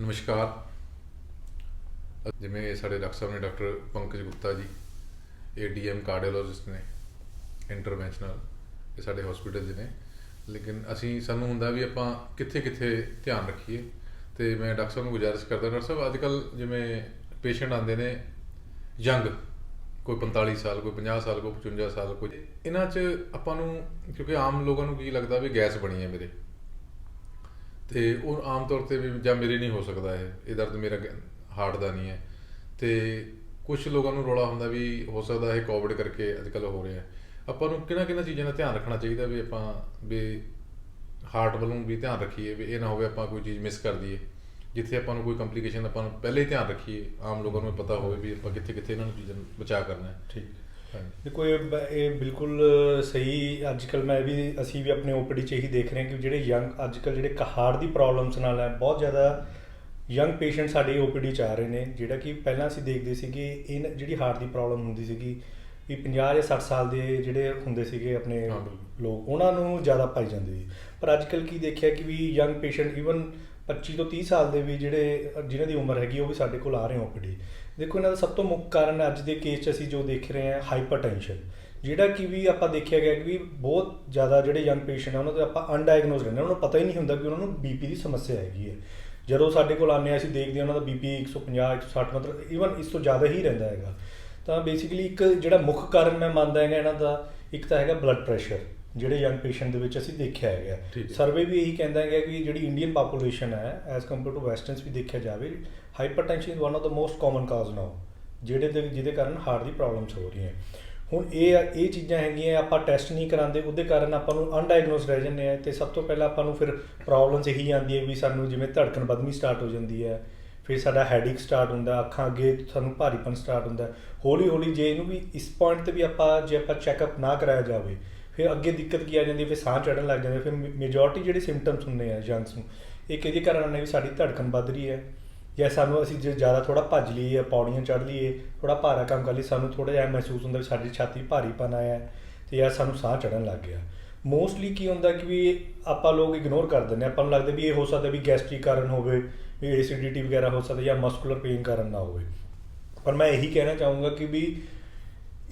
ਨਮਸਕਾਰ। ਜਿਵੇਂ ਸਾਡੇ ਡਾਕਟਰ ਸਾਹਿਬ ਨੇ doctor Pankaj Gupta ji ADM cardiologist ਨੇ, ਇੰਟਰਵੈਂਸ਼ਨਲ, ਇਹ ਸਾਡੇ ਹਸਪੀਟਲ ਦੇ ਨੇ। ਲੇਕਿਨ ਅਸੀਂ, ਸਾਨੂੰ ਹੁੰਦਾ ਵੀ ਆਪਾਂ ਕਿੱਥੇ ਕਿੱਥੇ ਧਿਆਨ ਰੱਖੀਏ। ਤੇ ਮੈਂ ਡਾਕਟਰ ਸਾਹਿਬ ਨੂੰ ਗੁਜ਼ਾਰਿਸ਼ ਕਰਦਾ, ਡਾਕਟਰ ਸਾਹਿਬ ਅੱਜ ਕੱਲ ਜਿਵੇਂ ਪੇਸ਼ੈਂਟ ਆਉਂਦੇ ਨੇ, ਯੰਗ, ਕੋਈ 45 ਸਾਲ, ਕੋਈ 50 ਸਾਲ, ਕੋਈ 55 ਸਾਲ, ਕੋਈ ਇਹਨਾਂ 'ਚ ਆਪਾਂ ਨੂੰ, ਕਿਉਂਕਿ ਆਮ ਲੋਕਾਂ ਨੂੰ ਕੀ ਲੱਗਦਾ ਵੀ ਗੈਸ ਬਣੀ ਹੈ ਮੇਰੇ। ਤੇ ਉਹ ਆਮ ਤੌਰ ਤੇ ਵੀ ਜਾਂ ਮੇਰੇ ਨਹੀਂ ਹੋ ਸਕਦਾ ਇਹ। ਇਹ ਦਰਦ ਮੇਰਾ ਹਾਰਟ ਦਾ ਨਹੀਂ ਹੈ। ਤੇ ਕੁਝ ਲੋਕਾਂ ਨੂੰ ਰੋਲਾ ਹੁੰਦਾ ਵੀ ਹੋ ਸਕਦਾ ਇਹ ਕੋਵਿਡ ਕਰਕੇ ਅੱਜ ਕੱਲ੍ਹ ਹੋ ਰਿਹਾ। ਆਪਾਂ ਨੂੰ ਕਿਹਨਾਂ ਕਿਹਨਾਂ ਚੀਜ਼ਾਂ ਦਾ ਧਿਆਨ ਰੱਖਣਾ ਚਾਹੀਦਾ ਵੀ ਆਪਾਂ ਵੀ ਹਾਰਟ ਵੱਲੋਂ ਵੀ ਧਿਆਨ ਰੱਖੀਏ ਵੀ ਇਹ ਨਾ ਹੋਵੇ ਆਪਾਂ ਕੋਈ ਚੀਜ਼ ਮਿਸ ਕਰ ਦਈਏ। ਜਿੱਥੇ ਆਪਾਂ ਨੂੰ ਕੋਈ ਕੰਪਲਿਕੇਸ਼ਨ ਆਪਾਂ ਨੂੰ ਪਹਿਲੇ ਹੀ ਧਿਆਨ ਰੱਖੀਏ। ਆਮ ਲੋਕਾਂ ਨੂੰ ਪਤਾ ਹੋਵੇ ਵੀ ਆਪਾਂ ਕਿੱਥੇ ਕਿੱਥੇ ਇਹਨਾਂ ਨੂੰ ਚੀਜ਼ਾਂ ਨੂੰ ਬਚਾ ਕਰਨਾ ਹੈ। ਠੀਕ। ਦੇਖੋ ਇਹ ਇਹ ਬਿਲਕੁਲ ਸਹੀ ਅੱਜ ਕੱਲ ਮੈਂ ਵੀ ਅਸੀਂ ਵੀ ਆਪਣੇ ਓਪੀਡੀ 'ਚ ਇਹੀ ਦੇਖ ਰਹੇ ਹਾਂ ਕਿ ਜਿਹੜੇ ਯੰਗ ਅੱਜ ਕੱਲ ਜਿਹੜੇ ਹਾਰਟ ਦੀ ਪ੍ਰੋਬਲਮਸ ਨਾਲ ਹੈ ਬਹੁਤ ਜ਼ਿਆਦਾ ਯੰਗ ਪੇਸ਼ੈਂਟ ਸਾਡੇ ਓਪੀਡੀ 'ਚ ਆ ਰਹੇ ਨੇ ਜਿਹੜਾ ਕਿ ਪਹਿਲਾਂ ਅਸੀਂ ਦੇਖਦੇ ਸੀਗੇ ਇਹ ਜਿਹੜੀ ਹਾਰਟ ਦੀ ਪ੍ਰੋਬਲਮ ਹੁੰਦੀ ਸੀਗੀ ਵੀ 50 ਜਾਂ 60 ਸਾਲ ਦੇ ਜਿਹੜੇ ਹੁੰਦੇ ਸੀਗੇ ਆਪਣੇ ਹਾਂ। ਲੋਕ ਉਹਨਾਂ ਨੂੰ ਜ਼ਿਆਦਾ ਪਾਈ ਜਾਂਦੀ ਸੀ ਪਰ ਅੱਜ ਕੱਲ ਕੀ ਦੇਖਿਆ ਕਿ ਵੀ ਯੰਗ ਪੇਸ਼ੈਂਟ ਈਵਨ 25 ਤੋਂ 30 ਸਾਲ ਦੇ ਵੀ ਜਿਹੜੇ ਜਿਨ੍ਹਾਂ ਦੀ ਉਮਰ ਹੈਗੀ, ਉਹ ਵੀ ਸਾਡੇ ਕੋਲ ਆ ਰਹੇ ਓਪੀਡੀ ਦੇਖੋ, ਇਹਨਾਂ ਦਾ ਸਭ ਤੋਂ ਮੁੱਖ ਕਾਰਨ ਅੱਜ ਦੇ ਕੇਸ 'ਚ ਅਸੀਂ ਜੋ ਦੇਖ ਰਹੇ ਹਾਂ ਹਾਈਪਰਟੈਂਸ਼ਨ ਜਿਹੜਾ ਕਿ ਵੀ ਆਪਾਂ ਦੇਖਿਆ ਗਿਆ ਕਿ ਵੀ ਬਹੁਤ ਜ਼ਿਆਦਾ ਜਿਹੜੇ ਯੰਗ ਪੇਸ਼ੈਂਟ ਆ, ਉਹਨਾਂ ਦੇ ਆਪਾਂ ਅਨਡਾਇਗਨੋਸ ਰਹਿੰਦੇ ਉਹਨਾਂ ਨੂੰ ਪਤਾ ਹੀ ਨਹੀਂ ਹੁੰਦਾ ਕਿ ਉਹਨਾਂ ਨੂੰ ਬੀਪੀ ਦੀ ਸਮੱਸਿਆ ਹੈਗੀ ਹੈ। ਜਦੋਂ ਸਾਡੇ ਕੋਲ ਆਉਂਦੇ ਹਾਂ, ਅਸੀਂ ਦੇਖਦੇ ਹਾਂ ਉਹਨਾਂ ਦਾ ਬੀਪੀ 150 160 ਮਤਲਬ ਈਵਨ ਇਸ ਤੋਂ ਜ਼ਿਆਦਾ ਹੀ ਰਹਿੰਦਾ ਹੈਗਾ। ਤਾਂ ਬੇਸਿਕਲੀ ਇੱਕ ਜਿਹੜਾ ਮੁੱਖ ਕਾਰਨ ਮੈਂ ਮੰਨਦਾ ਹੈਗਾ ਇਹਨਾਂ ਦਾ, ਇੱਕ ਤਾਂ ਹੈਗਾ ਬਲੱਡ ਪ੍ਰੈਸ਼ਰ ਜਿਹੜੇ ਯੰਗ ਪੇਸ਼ੈਂਟ ਦੇ ਵਿੱਚ ਅਸੀਂ ਦੇਖਿਆ ਹੈਗਾ। ਸਰਵੇ ਵੀ ਇਹੀ ਕਹਿੰਦਾ ਹੈਗਾ ਕਿ ਜਿਹੜੀ ਇੰਡੀਅਨ ਪਾਪੂਲੇਸ਼ਨ ਹੈ ਐਸ ਕੰਪੇਅਰ ਟੂ ਵੈਸਟਰਨਸ ਵੀ ਦੇਖਿਆ ਜਾਵੇ hypertension is one of the most common cause now ਜਿਹੜੇ ਦੇ ਜਿਹਦੇ ਕਾਰਨ ਹਾਰਟ ਦੀ ਪ੍ਰੋਬਲਮਸ ਹੋ ਰਹੀਆਂ। ਹੁਣ ਇਹ ਇਹ ਚੀਜ਼ਾਂ ਹੈਗੀਆਂ ਆਪਾਂ ਟੈਸਟ ਨਹੀਂ ਕਰਾਉਂਦੇ ਉਹਦੇ ਕਾਰਨ ਆਪਾਂ ਨੂੰ ਅਨਡਾਇਗਨੋਸ ਰਹਿ ਜਾਂਦੇ ਆ ਤੇ ਸਭ ਤੋਂ ਪਹਿਲਾਂ ਆਪਾਂ ਨੂੰ ਫਿਰ ਪ੍ਰੋਬਲਮਸ ਇਹੀ ਆਉਂਦੀ ਹੈ ਵੀ ਸਾਨੂੰ ਜਿਵੇਂ ਧੜਕਣ ਵੱਧਣੀ ਸਟਾਰਟ ਹੋ ਜਾਂਦੀ ਹੈ ਫਿਰ ਸਾਡਾ ਹੈਡੇਕ ਸਟਾਰਟ ਹੁੰਦਾ ਅੱਖਾਂ ਅੱਗੇ ਸਾਨੂੰ ਭਾਰੀਪਨ ਸਟਾਰਟ ਹੁੰਦਾ। ਹੌਲੀ ਹੌਲੀ ਜੇ ਇਹਨੂੰ ਵੀ ਇਸ ਪੁਆਇੰਟ ਤੇ ਵੀ ਆਪਾਂ ਜੇ ਆਪਾਂ ਚੈੱਕਅਪ ਨਾ ਕਰਾਇਆ ਜਾਵੇ ਫਿਰ ਅੱਗੇ ਦਿੱਕਤ ਕੀ ਆ ਜਾਂਦੀ ਹੈ, ਫਿਰ ਸਾਹ ਚੜਨ ਲੱਗ ਜਾਂਦੇ ਫਿਰ ਮੈਜੋਰਟੀ ਜਿਹੜੇ ਸਿੰਪਟਮਸ ਹੁੰਦੇ ਆ ਜੰਗਸ ਨੂੰ ਇਹ ਕਿਹਦੇ ਕਾਰਨ ਆਉਂਦੇ ਵੀ ਸਾਡੀ ਧੜਕਣ ਵੱਧ ਰਹੀ ਹੈ ਜਾਂ ਸਾਨੂੰ ਅਸੀਂ ਜੇ, ਜ਼ਿਆਦਾ ਥੋੜਾ ਭੱਜ ਲਈਏ ਜਾਂ ਪੌੜੀਆਂ ਚੜ੍ਹ ਲਈਏ ਥੋੜਾ ਭਾਰਾ ਕੰਮ ਕਰ ਲਈ ਸਾਨੂੰ ਥੋੜਾ ਜਿਹਾ ਮਹਿਸੂਸ ਹੁੰਦਾ ਵੀ ਸਾਡੀ ਛਾਤੀ ਭਾਰੀਪਨ ਆਇਆ ਹੈ ਤੇ ਜਾਂ ਸਾਨੂੰ ਸਾਹ ਚੜਨ ਲੱਗ ਗਿਆ ਮੋਸਟਲੀ ਕੀ ਹੁੰਦਾ ਕਿ ਵੀ ਆਪਾਂ ਲੋਕ ਇਗਨੋਰ ਕਰ ਦਿੰਦੇ ਹਾਂ। ਆਪਾਂ ਨੂੰ ਲੱਗਦਾ ਵੀ ਇਹ ਹੋ ਸਕਦਾ ਵੀ ਗੈਸਟ੍ਰਿਕ ਕਾਰਨ ਹੋਵੇ, ਵੀ ਐਸਿਡਿਟੀ ਵਗੈਰਾ ਹੋ ਸਕਦਾ ਜਾਂ ਮਸਕੂਲਰ ਪੇਨ ਕਾਰਨ ਨਾ ਹੋਵੇ ਪਰ ਮੈਂ ਇਹੀ ਕਹਿਣਾ ਚਾਹੂੰਗਾ ਕਿ ਵੀ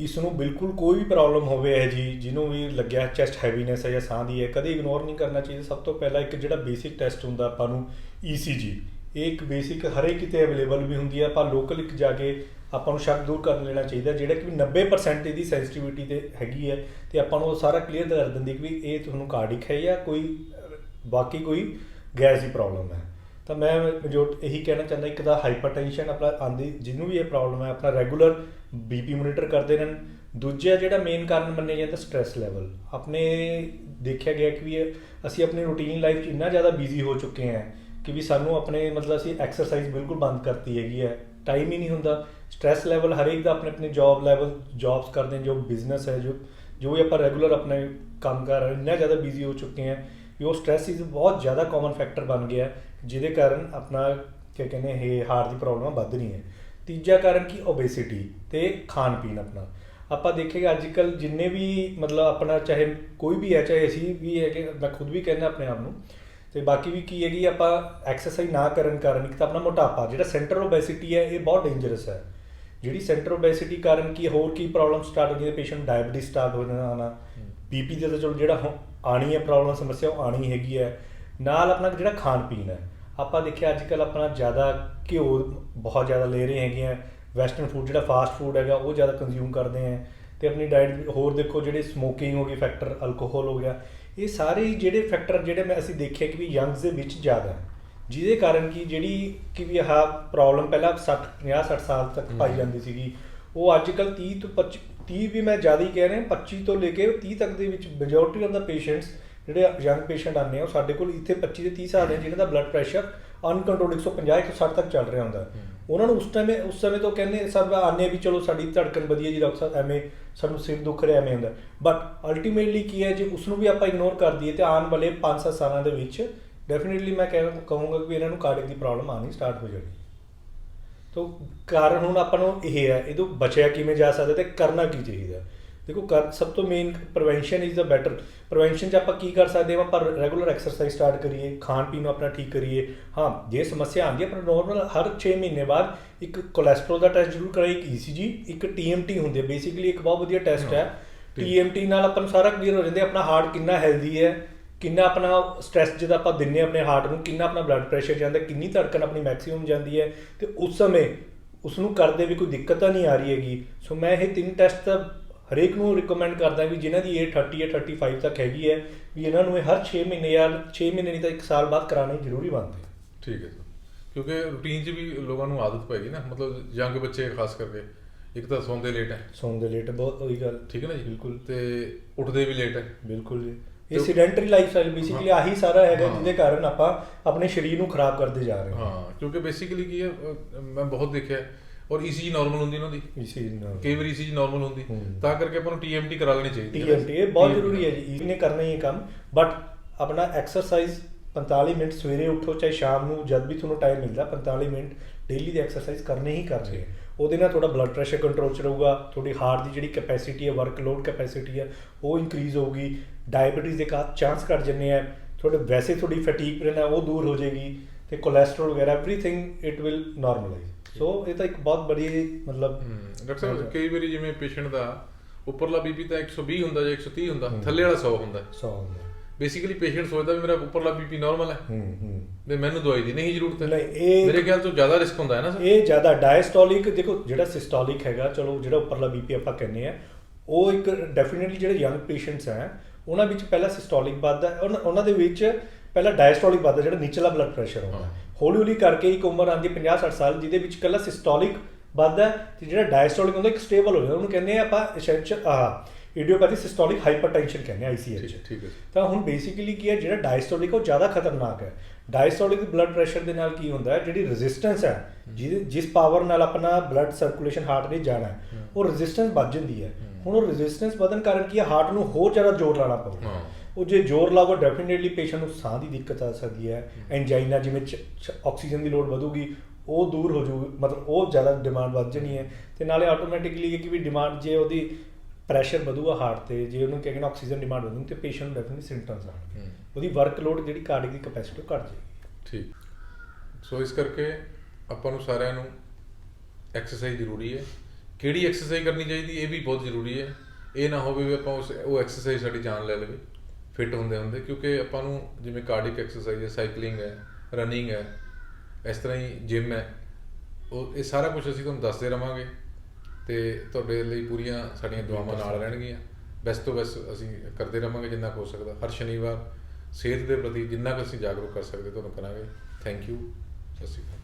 ਇਸ ਨੂੰ ਬਿਲਕੁਲ ਕੋਈ ਵੀ ਪ੍ਰੋਬਲਮ ਹੋਵੇ ਇਹ ਜੀ, ਜਿਹਨੂੰ ਵੀ ਲੱਗਿਆ ਚੈਸਟ ਹੈਵੀਨੈਸ ਹੈ ਜਾਂ ਸਾਹ ਦੀ ਹੈ, ਕਦੇ ਇਗਨੋਰ ਨਹੀਂ ਕਰਨਾ ਚਾਹੀਦਾ। ਸਭ ਤੋਂ ਪਹਿਲਾਂ ਇੱਕ ਜਿਹੜਾ ਬੇਸਿਕ ਟੈਸਟ ਹੁੰਦਾ ਆਪਾਂ ਨੂੰ ECG ਇਹ ਇੱਕ ਬੇਸਿਕ ਹਰੇਕ ਕਿਤੇ ਅਵੇਲੇਬਲ ਵੀ ਹੁੰਦੀ ਹੈ। ਆਪਾਂ ਲੋਕਲ ਇੱਕ ਜਾ ਕੇ ਆਪਾਂ ਨੂੰ ਸ਼ੱਕ ਦੂਰ ਕਰ ਲੈਣਾ ਚਾਹੀਦਾ, ਜਿਹੜਾ ਕਿ 90% ਇਹਦੀ ਸੈਂਸਿਟੀਵਿਟੀ ਤੇ ਹੈਗੀ ਹੈ। ਤੇ ਆਪਾਂ ਨੂੰ ਉਹ ਸਾਰਾ ਕਲੀਅਰ ਕਰ ਦਿੰਦੀ ਕਿ ਵੀ ਇਹ ਤੁਹਾਨੂੰ ਕਾਰਡਿਕ ਹੈ ਜਾਂ ਕੋਈ ਬਾਕੀ ਕੋਈ ਗੈਸ ਦੀ ਪ੍ਰੋਬਲਮ ਹੈ। ਤਾਂ ਮੈਂ ਜੋ ਇਹੀ ਕਹਿਣਾ ਚਾਹੁੰਦਾ, ਇੱਕ ਤਾਂ ਹਾਈਪਰਟੈਂਸ਼ਨ ਆਪਣਾ ਆਂਦੀ, ਜਿਹਨੂੰ ਵੀ ਇਹ ਪ੍ਰੋਬਲਮ ਹੈ, ਆਪਣਾ ਰੈਗੂਲਰ ਬੀਪੀ ਮੋਨੀਟਰ ਕਰਦੇ ਰਹਿਣ। ਦੂਜਾ ਜਿਹੜਾ ਮੇਨ ਕਾਰਨ ਮੰਨਿਆ ਜਾਂਦਾ ਸਟ੍ਰੈਸ ਲੈਵਲ ਆਪਣੇ ਦੇਖਿਆ ਗਿਆ ਕਿ ਵੀ ਇਹ- ਅਸੀਂ ਆਪਣੀ ਰੂਟੀਨ ਲਾਈਫ 'ਚ ਇੰਨਾ ਜ਼ਿਆਦਾ ਬਿਜ਼ੀ ਹੋ ਚੁੱਕੇ ਹਾਂ ਕਿ ਵੀ ਸਾਨੂੰ ਆਪਣੇ, ਮਤਲਬ ਅਸੀਂ ਐਕਸਰਸਾਈਜ਼ ਬਿਲਕੁਲ ਬੰਦ ਕਰਤੀ ਹੈਗੀ ਹੈ। ਟਾਈਮ ਹੀ ਨਹੀਂ ਹੁੰਦਾ। ਸਟ੍ਰੈਸ ਲੈਵਲ ਹਰੇਕ ਦਾ ਆਪਣੇ ਆਪਣੇ ਜੌਬ ਲੈਵਲ ਜੌਬਸ ਕਰਦੇ ਜੋ ਬਿਜ਼ਨਸ ਹੈ, ਜੋ ਜੋ ਵੀ ਆਪਾਂ ਰੈਗੂਲਰ ਆਪਣੇ ਕੰਮ ਕਰ ਰਹੇ, ਇੰਨਾ ਜ਼ਿਆਦਾ ਬਿਜ਼ੀ ਹੋ ਚੁੱਕੇ ਹਾਂ ਕਿ ਉਹ ਸਟ੍ਰੈਸ ਇਜ਼ ਬਹੁਤ ਜ਼ਿਆਦਾ ਕਾਮਨ ਫੈਕਟਰ ਬਣ ਗਿਆ। ਜਿਹਦੇ ਕਾਰਨ ਆਪਣਾ ਕੀ ਕਹਿੰਦੇ ਇਹ ਹਾਰਟ ਦੀ ਪ੍ਰੋਬਲਮਾਂ ਵੱਧ ਰਹੀਆਂ ਤੀਜਾ ਕਾਰਨ ਕੀ? ਓਬੇਸਿਟੀ ਤੇ ਖਾਣ ਪੀਣ ਆਪਣਾ। ਆਪਾਂ ਦੇਖੇਗਾ ਅੱਜ ਕੱਲ ਜਿੰਨੇ ਵੀ ਮਤਲਬ ਆਪਣਾ ਚਾਹੇ ਕੋਈ ਵੀ ਹੈ, ਚਾਹੇ ਅਸੀਂ ਵੀ ਹੈ ਕਿ ਮੈਂ ਖੁਦ ਵੀ ਕਹਿੰਦਾ ਆਪਣੇ ਆਪ ਨੂੰ, ਤੇ ਬਾਕੀ ਵੀ ਕੀ ਹੈਗੀ ਆਪਾਂ ਐਕਸਰਸਾਈਜ਼ ਨਾ ਕਰਨ ਕਾਰਨ ਇੱਕ ਤਾਂ ਆਪਣਾ ਮੋਟਾਪਾ, ਜਿਹੜਾ ਸੈਂਟਰ ਓਬੈਸਿਟੀ ਹੈ, ਇਹ ਬਹੁਤ ਡੇਂਜਰਸ ਹੈ। ਜਿਹੜੀ ਸੈਂਟਰ ਓਬੈਸਿਟੀ ਕਾਰਨ ਕੀ ਹੋਰ ਕੀ ਪ੍ਰੋਬਲਮ ਸਟਾਰਟ ਹੋ ਜਾਂਦੀ ਹੈ ਪੇਸ਼ੈਂਟ ਡਾਇਬੀਟਿਸ ਸਟਾਰਟ ਹੋ ਜਾਣਾ ਆਣਾ ਬੀਪੀ ਦੇ ਤਾਂ ਚਲੋ ਜਿਹੜਾ ਹੁਣ ਆਣੀ ਹੈ ਪ੍ਰੋਬਲਮ ਸਮੱਸਿਆ ਉਹ ਆਣੀ ਹੈਗੀ ਹੈ। ਨਾਲ ਆਪਣਾ ਜਿਹੜਾ ਖਾਣ ਪੀਣ ਹੈ ਆਪਾਂ ਦੇਖਿਆ ਅੱਜ ਕੱਲ ਆਪਣਾ ਜ਼ਿਆਦਾ ਘਿਓ ਬਹੁਤ ਜ਼ਿਆਦਾ ਲੈ ਰਹੇ ਹੈਗੇ ਆ। ਵੈਸਟਰਨ ਫੂਡ ਜਿਹੜਾ ਫਾਸਟ ਫੂਡ ਹੈਗਾ ਉਹ ਜ਼ਿਆਦਾ ਕੰਜ਼ਿਊਮ ਕਰਦੇ ਆ। ਤੇ ਆਪਣੀ ਡਾਈਟ ਹੋਰ ਦੇਖੋ ਜਿਹੜੇ ਸਮੋਕਿੰਗ ਹੋ ਗਈ ਫੈਕਟਰ ਅਲਕੋਹਲ ਹੋ ਗਿਆ। ਇਹ ਸਾਰੇ ਜਿਹੜੇ ਫੈਕਟਰ ਜਿਹੜੇ ਮੈਂ ਅਸੀਂ ਦੇਖਿਆ ਕਿ ਵੀ ਯੰਗਸ ਦੇ ਵਿੱਚ ਜ਼ਿਆਦਾ ਹੈ। ਜਿਹਦੇ ਕਾਰਨ ਕਿ ਜਿਹੜੀ ਕਿ ਵੀ ਆਹ ਪ੍ਰੋਬਲਮ ਪਹਿਲਾਂ 60 50 60 ਸਾਲ ਤੱਕ ਪਾਈ ਜਾਂਦੀ ਸੀਗੀ। ਉਹ ਅੱਜ ਕੱਲ 30 ਤੋਂ 25 30 ਵੀ ਮੈਂ ਜ਼ਿਆਦਾ ਹੀ ਕਹਿ ਰਿਹਾ 25 ਤੋਂ ਲੈ ਕੇ 30 ਤੱਕ ਦੇ ਵਿੱਚ ਮੈਜੋਰਟੀ ਆਫ ਦਾ ਪੇਸ਼ੈਂਟਸ ਜਿਹੜੇ ਯੰਗ ਪੇਸ਼ੈਂਟ ਆਉਂਦੇ ਆ ਸਾਡੇ ਕੋਲ ਇੱਥੇ 25 ਤੇ 30 ਸਾਲ ਦੇ ਜਿਨ੍ਹਾਂ ਦਾ ਬਲੱਡ ਪ੍ਰੈਸ਼ਰ ਅਨਕੰਟਰੋਲਡ 150 160 ਤੱਕ ਚੱਲ ਰਿਹਾ ਹੁੰਦਾ। ਉਹਨਾਂ ਨੂੰ ਉਸ ਟਾਈਮ ਉਸ ਸਮੇਂ ਤੋਂ ਕਹਿੰਦੇ ਸਭ ਆਨੇ ਵੀ ਚਲੋ ਸਾਡੀ ਧੜਕਣ ਵਧੀਆ ਜੀ ਡਾਕਟਰ ਸਾਹਿਬ ਐਵੇਂ ਸਾਨੂੰ ਸਿਰ ਦੁੱਖ ਰਿਹਾ ਐਵੇਂ ਹੁੰਦਾ। ਬਟ ਅਲਟੀਮੇਟਲੀ ਕੀ ਹੈ ਜੇ ਉਸ ਨੂੰ ਵੀ ਆਪਾਂ ਇਗਨੋਰ ਕਰ ਦਈਏ ਤੇ ਆਉਣ ਵਾਲੇ 5-7 ਸਾਲਾਂ ਦੇ ਵਿੱਚ ਡੈਫੀਨਿਟਲੀ ਮੈਂ ਕਹਿ ਕਹੂੰਗਾ ਕਿ ਇਹਨਾਂ ਨੂੰ ਕਾਰਡਿਕ ਦੀ ਪ੍ਰੋਬਲਮ ਆਣੀ ਸਟਾਰਟ ਹੋ ਜਾਣੀ। ਤੋ ਕਾਰਨ ਹੁਣ ਆਪਾਂ ਨੂੰ ਇਹ ਹੈ ਇਹ ਤੋਂ ਬਚਿਆ ਕਿਵੇਂ ਜਾ ਸਕਦਾ ਤੇ ਕਰਨਾ ਕੀ ਚਾਹੀਦਾ? ਦੇਖੋ ਕਰ ਸਭ ਤੋਂ main prevention is the better prevention 'ਚ ਆਪਾਂ ਕੀ ਕਰ ਸਕਦੇ ਹਾਂ? ਆਪਾਂ ਰੈਗੂਲਰ ਐਕਸਰਸਾਈਜ਼ ਸਟਾਰਟ ਕਰੀਏ ਖਾਣ ਪੀਣ ਨੂੰ ਆਪਣਾ ਠੀਕ ਕਰੀਏ। ਹਾਂ ਜੇ ਸਮੱਸਿਆ ਆਉਂਦੀ ਹੈ ਪਰ ਨਾਰਮਲ ਹਰ 6 ਮਹੀਨੇ ਬਾਅਦ ਇੱਕ ਕੋਲੇਸਟ੍ਰੋਲ ਦਾ ਟੈਸਟ ਜ਼ਰੂਰ ਕਰਾਈ ਇੱਕ ECG ਇੱਕ TMT ਹੁੰਦੀ ਹੈ। ਬੇਸਿਕਲੀ ਇੱਕ ਬਹੁਤ ਵਧੀਆ ਟੈਸਟ ਹੈ। TMT ਨਾਲ ਆਪਾਂ ਨੂੰ ਸਾਰਾ ਕਲੀਅਰ ਹੋ ਜਾਂਦਾ ਹੈ, ਆਪਣਾ ਹਾਰਟ ਕਿੰਨਾ ਹੈਲਦੀ ਹੈ ਕਿੰਨਾ ਆਪਣਾ ਸਟ੍ਰੈਸ ਜਿਹਦਾ ਆਪਾਂ ਦਿੰਨੇ ਆਪਣੇ ਹਾਰਟ ਨੂੰ ਕਿੰਨਾ ਆਪਣਾ ਬਲੱਡ ਪ੍ਰੈਸ਼ਰ ਜਾਂਦਾ ਕਿੰਨੀ ਧੜਕਣ ਆਪਣੀ ਮੈਕਸਿਮਮ ਜਾਂਦੀ ਹੈ। ਤੇ ਉਸ ਸਮੇਂ ਉਸ ਨੂੰ ਕਰਦੇ ਵੀ ਕੋਈ ਦਿੱਕਤ ਤਾਂ ਨਹੀਂ ਆ ਰਹੀ ਹੈਗੀ। ਸੋ ਮੈਂ ਇਹ ਤਿੰਨ ਟੈਸਟ ਤਾਂ ਹਰੇਕ ਨੂੰ ਰਿਕਮੈਂਡ ਕਰਦਾ ਵੀ ਜਿਨ੍ਹਾਂ ਦੀ ਏਜ 30 ਜਾਂ 35 ਤੱਕ ਹੈਗੀ ਹੈ ਵੀ ਇਹਨਾਂ ਨੂੰ ਇਹ ਹਰ 6 ਮਹੀਨੇ ਜਾਂ 6 ਮਹੀਨੇ ਨਹੀਂ ਤਾਂ 1 ਸਾਲ ਬਾਅਦ ਕਰਾਣੇ ਜ਼ਰੂਰੀ ਬਣਦੇ ਠੀਕ ਹੈ ਸਰ ਕਿਉਂਕਿ ਰੂਟੀਨ 'ਚ ਵੀ ਲੋਕਾਂ ਨੂੰ ਆਦਤ ਪੈ ਗਈ ਨਾ ਮਤਲਬ ਯੰਗ ਬੱਚੇ ਖਾਸ ਕਰਕੇ ਇੱਕ ਤਾਂ ਸੌਂਦੇ ਲੇਟ ਹੈ। ਸੌਣ ਦੇ ਲੇਟ ਬਹੁਤ ਉਹੀ ਗੱਲ। ਠੀਕ ਹੈ ਨਾ ਜੀ? ਬਿਲਕੁਲ। ਤੇ ਉੱਠਦੇ ਵੀ ਲੇਟ ਹੈ। ਬਿਲਕੁਲ ਜੀ। ਇਹ ਸੈਡੈਂਟਰੀ ਲਾਈਫ ਸਟਾਈਲ ਬੇਸਿਕਲੀ। ਆਹੀ ਸਾਰਾ ਹੈਗਾ। ਜਿਹਦੇ ਕਾਰਨ ਆਪਾਂ ਆਪਣੇ ਸਰੀਰ ਨੂੰ ਖਰਾਬ ਕਰਦੇ ਜਾ ਰਹੇ ਹਾਂ। ਹਾਂ ਕਿਉਂਕਿ ਬੇਸਿਕਲੀ ਕੀ ਹੈ ਮੈਂ ਬਹੁਤ ਦੇਖਿਆ ਔਰ ECG ਨਾਰਮਲ ਹੁੰਦੀ ਇਹਨਾਂ ਦੀ। ਇਸੇ ਨਾਲ ਕਈ ਵਾਰੀ ECG ਨਾਰਮਲ ਹੁੰਦੀ। ਹੂੰ। ਤਾਂ ਕਰਕੇ ਆਪਾਂ ਨੂੰ TMT ਕਰਾ ਲੈਣੀ ਚਾਹੀਦੀ ਹੈ TMT ਇਹ ਬਹੁਤ TMT ਜ਼ਰੂਰੀ ਹੈ ਜੀ। ਇਹਨੇ ਕਰਨਾ ਹੀ ਇਹ ਕੰਮ। ਬਟ ਆਪਣਾ ਐਕਸਰਸਾਈਜ਼ 45 ਮਿੰਟ ਸਵੇਰੇ ਉੱਠੋ ਚਾਹੇ ਸ਼ਾਮ ਨੂੰ ਜਦ ਵੀ ਤੁਹਾਨੂੰ ਟਾਈਮ ਮਿਲਦਾ 45 ਮਿੰਟ ਡੇਲੀ ਦੀ ਐਕਸਰਸਾਈਜ਼ ਕਰਨੇ ਹੀ ਕਰਨੇ ਹੈ। ਉਹਦੇ ਨਾਲ ਤੁਹਾਡਾ ਬਲੱਡ ਪ੍ਰੈਸ਼ਰ ਕੰਟਰੋਲ 'ਚ ਰਹੂਗਾ। ਤੁਹਾਡੀ ਹਾਰਟ ਦੀ ਜਿਹੜੀ ਕੈਪੈਸਿਟੀ ਹੈ ਵਰਕਲੋਡ ਕੈਪੈਸਿਟੀ ਹੈ ਉਹ ਇਨਕਰੀਜ਼ ਹੋਊਗੀ। ਡਾਇਬੀਟੀਜ਼ ਦੇ ਚਾਂਸ ਘਟ ਜੰਨੇ ਆ ਤੁਹਾਡੇ ਵੈਸੇ ਤੁਹਾਡੀ ਫੈਟੀਗ ਹੈ ਉਹ ਦੂਰ ਹੋ ਜਾਏਗੀ। ਤੇ ਕੋਲੇਸਟ੍ਰੋਲ ਵਗੈਰਾ everything it will normalise so ਇਹ ਤਾਂ ਇੱਕ ਬਹੁਤ ਬੜੀ ਮਤਲਬ ਡਾਕਟਰ ਸਾਹਿਬ ਕਈ ਵਾਰੀ ਜਿਵੇਂ ਪੇਸ਼ੈਂਟ ਦਾ ਉੱਪਰਲਾ ਬੀਪੀ ਤਾਂ 120 ਹੁੰਦਾ ਜਾਂ 130 ਹੁੰਦਾ ਥੱਲੇ ਵਾਲਾ 100 ਹੁੰਦਾ। ਸੌ ਬੇਸਿਕਲੀ ਪੇਸ਼ੈਂਟ ਸੋਚਦਾ ਵੀ ਮੇਰਾ ਉੱਪਰਲਾ ਬੀਪੀ ਨਾਰਮਲ ਹੈ। ਹੂੰ ਹੂੰ ਵੀ ਮੈਨੂੰ ਦਵਾਈ ਦੀ ਨਹੀਂ ਜ਼ਰੂਰਤ ਹੈ। ਨਹੀਂ, ਇਹ- ਮੇਰੇ ਖਿਆਲ ਤੋਂ ਜ਼ਿਆਦਾ ਰਿਸਕ ਹੁੰਦਾ ਹੈ ਨਾ ਸਰ ਇਹ ਜ਼ਿਆਦਾ ਡਾਇਸਟੋਲਿਕ ਦੇਖੋ ਜਿਹੜਾ ਸਿਸਟੋਲਿਕ ਹੈਗਾ ਚਲੋ ਜਿਹੜਾ ਉੱਪਰਲਾ ਬੀਪੀ ਆਪਾਂ ਕਹਿੰਦੇ ਆ ਉਹ ਇੱਕ ਡੈਫੀਨਿਟਲੀ ਜਿਹੜੇ ਯੰਗ ਪੇਸ਼ੈਂਟਸ ਹੈ ਉਹਨਾਂ ਵਿੱਚ ਪਹਿਲਾਂ ਸਿਸਟੋਲਿਕ ਵੱਧਦਾ ਉਹਨਾਂ- ਉਹਨਾਂ ਦੇ ਵਿੱਚ ਪਹਿਲਾਂ ਡਾਇਸਟੋਲਿਕ ਵੱਧਦਾ ਜਿਹੜਾ ਨਿਚਲਾ ਬਲੱਡ ਪ੍ਰੈਸ਼ਰ ਹੁੰਦਾ। ਹੌਲੀ ਹੌਲੀ ਕਰਕੇ ਇੱਕ ਉਮਰ ਆਉਂਦੀ 50 60 ਸਾਲ ਜਿਹਦੇ ਵਿੱਚ ਕੱਲਾ ਸਿਸਟੋਲਿਕ ਵੱਧਦਾ ਤੇ ਜਿਹੜਾ ਡਾਇਸਟੋਲਿਕ ਹੁੰਦਾ ਇੱਕ ਸਟੇਬਲ ਹੋ ਜਾਂਦਾ। ਉਹਨੂੰ ਕਹਿੰਦੇ ਆ ਆਪਾਂ ਐਸੈਂਸ਼ੀਅਲ ਆਹ ਇਡੀਓਪੈਥੀ ਸਿਸਟੋਲਿਕ ਹਾਈਪਰਟੈਂਸ਼ਨ ਕਹਿੰਦੇ ਆ ICH ਠੀਕ ਹੈ ਤਾਂ ਹੁਣ ਬੇਸਿਕਲੀ ਕੀ ਹੈ ਜਿਹੜਾ ਡਾਇਸਟੋਲਿਕ ਉਹ ਜ਼ਿਆਦਾ ਖਤਰਨਾਕ ਹੈ। ਡਾਇਸਟੋਲਿਕ ਬਲੱਡ ਪ੍ਰੈਸ਼ਰ ਦੇ ਨਾਲ ਕੀ ਹੁੰਦਾ ਹੈ ਜਿਹੜੀ ਰੈਜ਼ਿਸਟੈਂਸ ਹੈ ਜਿਸ ਪਾਵਰ ਨਾਲ ਆਪਣਾ ਬਲੱਡ ਸਰਕੂਲੇਸ਼ਨ ਹਾਰਟ ਨੇ ਜਾਣਾ ਹੈ ਉਹ ਰੈਜ਼ਿਸਟੈਂਸ ਵੱਧ ਜਾਂਦੀ ਹੈ। ਹੁਣ ਉਹ ਰੈਜ਼ਿਸਟੈਂਸ ਵਧਣ ਕਾਰਨ ਕੀ ਹੈ ਹਾਰਟ ਨੂੰ ਹੋਰ ਜ਼ਿਆਦਾ ਜ਼ੋਰ ਲਾਣਾ ਪਊਗਾ। ਉਹ ਜੇ ਜ਼ੋਰ ਲਾਗੋ ਡੈਫੀਨਿਟਲੀ ਪੇਸ਼ੈਂਟ ਨੂੰ ਸਾਹ ਦੀ ਦਿੱਕਤ ਆ ਸਕਦੀ ਹੈ। ਐਂਜਾਈਨਾ ਜਿਵੇਂ ਆਕਸੀਜਨ ਦੀ ਲੋੜ ਵਧੂਗੀ ਉਹ ਦੂਰ ਹੋ ਜੂ ਮਤਲਬ ਉਹ ਜ਼ਿਆਦਾ ਡਿਮਾਂਡ ਵੱਧ ਜਾਣੀ ਹੈ। ਤੇ ਨਾਲੇ ਆਟੋਮੈਟਿਕਲੀ ਇਹ ਕਿ ਵੀ ਡਿਮਾਂਡ ਜੇ ਉਹਦੀ ਪ੍ਰੈਸ਼ਰ ਵਧੂਗਾ ਹਾਰਟ ਤੇ ਜੇ ਉਹਨੂੰ ਕਹਿੰਦੇ ਆਕਸੀਜਨ ਡਿਮਾਂਡ ਵਧੂਗੀ ਤੇ ਪੇਸ਼ੈਂਟ ਨੂੰ ਡੈਫੀਨਿਟਲੀ ਸਿੰਪਟਮਸ ਆਉਣਗੇ। ਹੂੰ। ਉਹਦੀ ਵਰਕਲੋਡ ਜਿਹੜੀ ਕਾਰਡਿਕ ਦੀ ਕੈਪੈਸਿਟੀ ਉਹ ਘਟ ਜਾਏਗੀ। ਠੀਕ। ਸੋ ਇਸ ਕਰਕੇ ਆਪਾਂ ਨੂੰ ਸਾਰਿਆਂ ਨੂੰ ਐਕਸਰਸਾਈਜ਼ ਜ਼ਰੂਰੀ ਹੈ। ਕਿਹੜੀ ਐਕਸਰਸਾਈਜ਼ ਕਰਨੀ ਚਾਹੀਦੀ ਇਹ ਵੀ ਬਹੁਤ ਜ਼ਰੂਰੀ ਹੈ। ਇਹ ਨਾ ਹੋਵੇ ਵੀ ਆਪਾਂ ਉਸ ਉਹ ਐਕਸਰਸਾਈਜ਼ ਸਾਡੀ ਜਾਨ ਲੈ ਲਵੇ। ਫਿੱਟ ਹੁੰਦੇ ਹੁੰਦੇ ਕਿਉਂਕਿ ਆਪਾਂ ਨੂੰ ਜਿਵੇਂ ਕਾਰਡਿਕ ਐਕਸਰਸਾਈਜ਼ ਹੈ ਸਾਈਕਲਿੰਗ ਹੈ ਰਨਿੰਗ ਹੈ, ਇਸ ਤਰ੍ਹਾਂ ਹੀ ਜਿਮ ਹੈ, ਉਹ, ਇਹ ਸਾਰਾ ਕੁਝ ਅਸੀਂ ਤੁਹਾਨੂੰ ਦੱਸਦੇ ਰਵਾਂਗੇ ਤੇ ਤੁਹਾਡੇ ਲਈ ਪੂਰੀਆਂ ਸਾਡੀਆਂ ਦੁਆਵਾਂ ਨਾਲ ਰਹਿਣਗੀਆਂ। ਬੈਸਟ ਤੋਂ ਬੈਸਟ ਅਸੀਂ ਕਰਦੇ ਰਵਾਂਗੇ ਜਿੰਨਾ ਕੁ ਹੋ ਸਕਦਾ। ਹਰ ਸ਼ਨੀਵਾਰ ਸਿਹਤ ਦੇ ਪ੍ਰਤੀ ਜਿੰਨਾ ਕੁ ਅਸੀਂ ਜਾਗਰੂਕ ਕਰ ਸਕਦੇ, ਤੁਹਾਨੂੰ ਕਰਾਂਗੇ। ਥੈਂਕ ਯੂ ਸਤਿ ਸ਼੍ਰੀ ਅਕਾਲ।